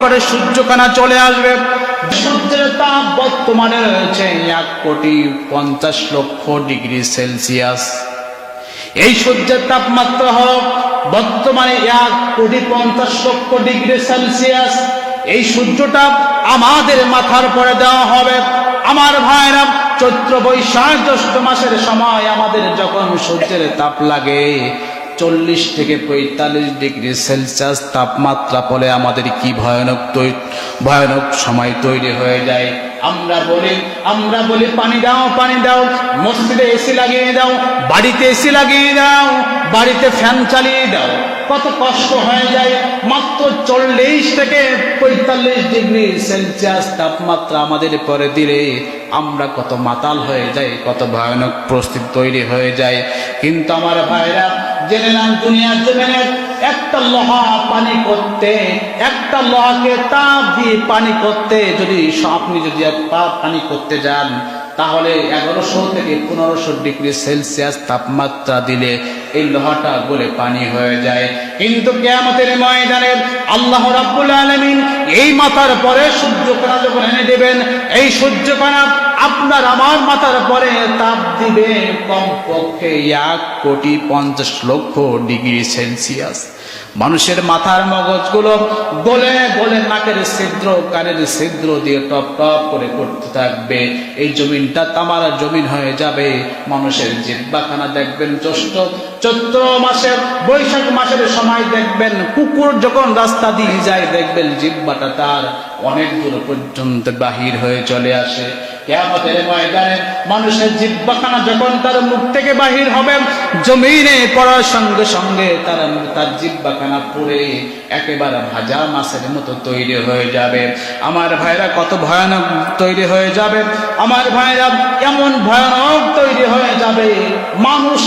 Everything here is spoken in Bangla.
করে সূর্যকানা চলে আসবে। সূর্যের তাপ বর্তমানে রয়েছে এক কোটি পঞ্চাশ লক্ষ ডিগ্রি সেলসিয়াস। এই সূর্যের তাপমাত্রা হোক বর্তমানে এক কোটি পঞ্চাশ লক্ষ ডিগ্রি সেলসিয়াস। এই সূর্যটা আমাদের মাথার পরে দেওয়া হবে। আমার ভাইরা, চৈত্র বৈশাখ জ্যৈষ্ঠ মাসের সময় আমাদের যখন সূর্যের তাপ লাগে চল্লিশ থেকে পঁয়তাল্লিশ ডিগ্রি সেলসিয়াস তাপমাত্রা ফলে আমাদের কি ভয়ানক ভয়ানক সময় তৈরি হয়ে যায়। আমরা বলি আমরা বলি, পানি দাও পানি দাও, মসজিদে এসি লাগিয়ে দাও, বাড়িতে এসি লাগিয়ে দাও, বাড়িতে ফ্যান চালিয়ে দাও। কত কষ্ট হয়ে যায়। মাত্র চল্লিশ থেকে পঁয়তাল্লিশ ডিগ্রি সেলসিয়াস তাপমাত্রা আমাদের পরে দিলে আমরা কত মাতাল হয়ে যাই, কত ভয়ানক পরিস্থিতি তৈরি হয়ে যায়। কিন্তু আমার ভাইরা জেনে নাম দুনিয়ার জমিনে একটা লোহা পানি করতে, একটা লোহাকে তাপ দিয়ে পানি করতে, যদি আপনি যদি পানি করতে যান, তাহলে এগারোশো থেকে পনেরোশো ডিগ্রি সেলসিয়াস তাপমাত্রা দিলে এই লোহাটা গলে পানি হয়ে যায়। কিন্তু কেয়ামতের ময়দানের আল্লাহ রাব্বুল আলমিন এই মাথার পরে সূর্যকণা যখন এনে দেবেন, এই সূর্যকণা আপনার আমার মাথার পরে তাপ দিবে কমপক্ষে এক কোটি পঞ্চাশ লক্ষ ডিগ্রি সেলসিয়াস। মানুষের মাথার মগজগুলো গলে গলে নাকের ছিদ্র, কানের ছিদ্র দিয়ে টপ টপ করে করতে থাকবে। এই জমিনটা তামার জমিন হয়ে যাবে। মানুষের জিব্বাখানা দেখবেন জ্যৈষ্ঠ চৈত্র মাসের, বৈশাখ মাসের সময় দেখবেন কুকুর যখন রাস্তা দিয়ে যায়, দেখবেন জিব্বাটা তার অনেক দূর পর্যন্ত বাহির হয়ে চলে আসে। মানুষের জিব্বাখানা যখন তার মুখ থেকে বাহির হবে, জমিনে পড়ার সঙ্গে সঙ্গে তার তার জিব্বাখানা পুরে একেবারে ভাজা মাছের মতো তৈরি হয়ে যাবে। আমার ভাইরা কত ভয়ানক তৈরি হয়ে যাবে। আমার ভাইরা এমন ভয়ানক তৈরি হয়ে যাবে। মানুষ